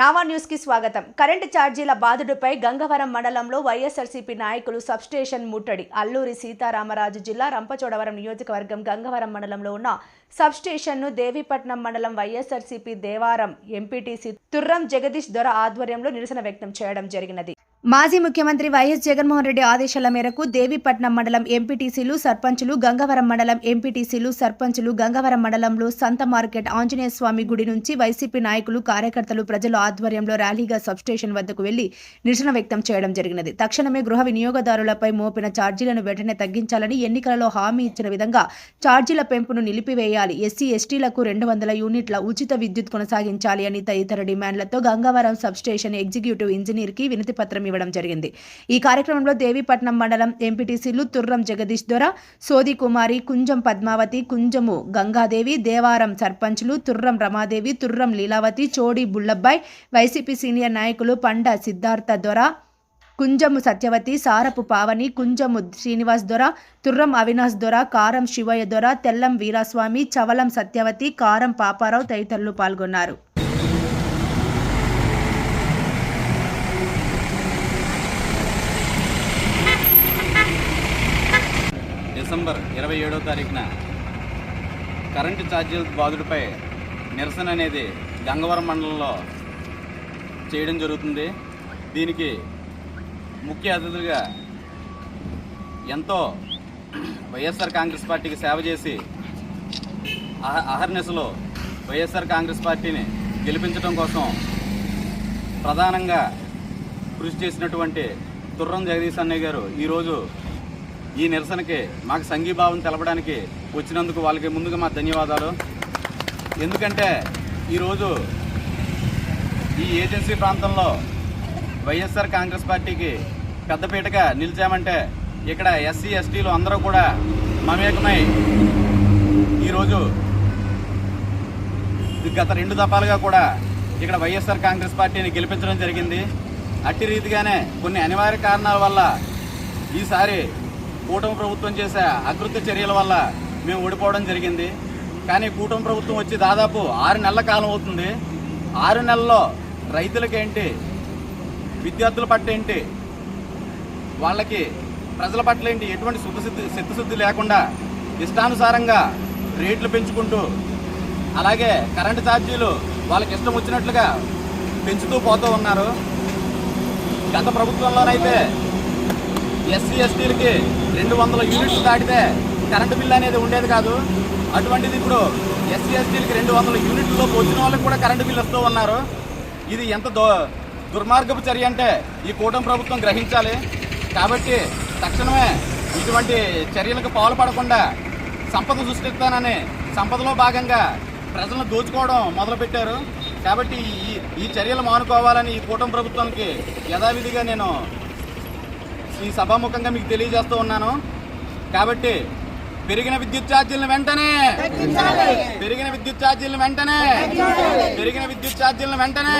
నావా న్యూస్కి స్వాగతం. కరెంటు ఛార్జీల బాధుడిపై గంగవరం మండలంలో వైఎస్ఆర్సీపీ నాయకులు సబ్స్టేషన్ ముట్టడి. అల్లూరి సీతారామరాజు జిల్లా రంపచోడవరం నియోజకవర్గం గంగవరం మండలంలో ఉన్న సబ్స్టేషన్ను దేవీపట్నం మండలం వైఎస్ఆర్సీపీ దేవారం ఎంపీటీసీ తుర్రం జగదీష్ దొర ఆధ్వర్యంలో నిరసన వ్యక్తం చేయడం జరిగినది. మాజీ ముఖ్యమంత్రి వైఎస్ జగన్మోహన్ రెడ్డి ఆదేశాల మేరకు దేవీపట్నం మండలం ఎంపీటీసీలు సర్పంచులు గంగవరం మండలం ఎంపీటీసీలు సర్పంచులు గంగవరం మండలంలో సంత మార్కెట్ ఆంజనేయ స్వామి గుడి నుంచి వైసీపీ నాయకులు కార్యకర్తలు ప్రజల ఆధ్వర్యంలో ర్యాలీగా సబ్స్టేషన్ వద్దకు వెళ్ళి నిరసన వ్యక్తం చేయడం జరిగినది. తక్షణమే గృహ వినియోగదారులపై మోపిన ఛార్జీలను వెంటనే తగ్గించాలని ఎన్నికలలో హామీ ఇచ్చిన విధంగా ఛార్జీల పెంపును నిలిపివేయాలి. ఎస్సీ ఎస్టీలకు రెండు వందల యూనిట్ల ఉచిత విద్యుత్ కొనసాగించాలి అని తదితర డిమాండ్లతో గంగవరం సబ్స్టేషన్ ఎగ్జిక్యూటివ్ ఇంజనీర్కి వినతిపత్రం ఇవ్వడం జరిగింది. ఈ కార్యక్రమంలో దేవీపట్నం మండలం ఎంపీటీసీలు తుర్రం జగదీష్ దొర సోది కుమారి కుంజం పద్మావతి కుంజము గంగాదేవి దేవారం సర్పంచులు తుర్రం రమాదేవి తుర్రం లీలావతి చోడి బుల్లబ్బాయ్ వైసీపీ సీనియర్ నాయకులు పండ సిద్ధార్థ దొర కుంజము సత్యవతి సారపు పావని కుంజము శ్రీనివాస్ దొర తుర్రం అవినాష్ దొర కారం శివయ్య దొర తెల్లం వీరాస్వామి చవలం సత్యవతి కారం పాపారావు తదితరులు పాల్గొన్నారు. డిసెంబర్ ఇరవై ఏడో తారీఖున కరెంటు ఛార్జీల బాధుడిపై నిరసన అనేది గంగవరం మండలంలో చేయడం జరుగుతుంది. దీనికి ముఖ్య అతిథులుగా ఎంతో వైఎస్ఆర్ కాంగ్రెస్ పార్టీకి సేవ చేసి అహ- అహర్నిశలో వైఎస్ఆర్ కాంగ్రెస్ పార్టీని గెలిపించడం కోసం ప్రధానంగా కృషి చేసినటువంటి తుర్రం జగదీశ్ అన్నయ్య గారు ఈరోజు ఈ నిరసనకి మాకు సంఘీభావం తెలపడానికి వచ్చినందుకు వాళ్ళకి ముందుగా మా ధన్యవాదాలు. ఎందుకంటే ఈరోజు ఈ ఏజెన్సీ ప్రాంతంలో వైఎస్ఆర్ కాంగ్రెస్ పార్టీకి పెద్దపీటగా నిలిచామంటే ఇక్కడ ఎస్సీ ఎస్టీలు అందరూ కూడా మమేకమై ఈరోజు గత రెండు దఫాలుగా కూడా ఇక్కడ వైఎస్ఆర్ కాంగ్రెస్ పార్టీని గెలిపించడం జరిగింది. అట్టి రీతిగానే కొన్ని అనివార్య కారణాల వల్ల ఈసారి కూటమి ప్రభుత్వం చేసే అకృత్య చర్యల వల్ల మేము ఓడిపోవడం జరిగింది. కానీ కూటమి ప్రభుత్వం వచ్చి దాదాపు ఆరు నెలల కాలం అవుతుంది. ఆరు నెలల్లో రైతులకేంటి విద్యార్థుల పట్ల ఏంటి వాళ్ళకి ప్రజల పట్ల ఏంటి ఎటువంటి శుద్ధశుద్ధి చిత్తశుద్ధి లేకుండా ఇష్టానుసారంగా రేట్లు పెంచుకుంటూ అలాగే కరెంటు ఛార్జీలు వాళ్ళకి ఇష్టం వచ్చినట్లుగా పెంచుతూ పోతూ ఉన్నారు. గత ప్రభుత్వంలోనైతే ఎస్సీ ఎస్టీలకి రెండు వందల యూనిట్లు దాటితే కరెంటు బిల్ అనేది ఉండేది కాదు. అటువంటిది ఇప్పుడు ఎస్సీ ఎస్టీలకి రెండు వందల యూనిట్లలో వచ్చిన వాళ్ళకి కూడా కరెంటు బిల్ వస్తూ ఉన్నారు. ఇది ఎంత దో దుర్మార్గపు చర్య అంటే ఈ కూటమి ప్రభుత్వం గ్రహించాలి. కాబట్టి తక్షణమే ఇటువంటి చర్యలకు పాల్పడకుండా సంపద సృష్టిస్తానని సంపదలో భాగంగా ప్రజలను దోచుకోవడం మొదలుపెట్టారు. కాబట్టి ఈ ఈ చర్యలు మానుకోవాలని ఈ కూటమి ప్రభుత్వానికి యథావిధిగా నేను ఈ సభాముఖంగా మీకు తెలియజేస్తూ ఉన్నాను. కాబట్టి పెరిగిన విద్యుత్ ఛార్జీలను వెంటనే పెరిగిన విద్యుత్ ఛార్జీలను వెంటనే పెరిగిన విద్యుత్ ఛార్జీలను వెంటనే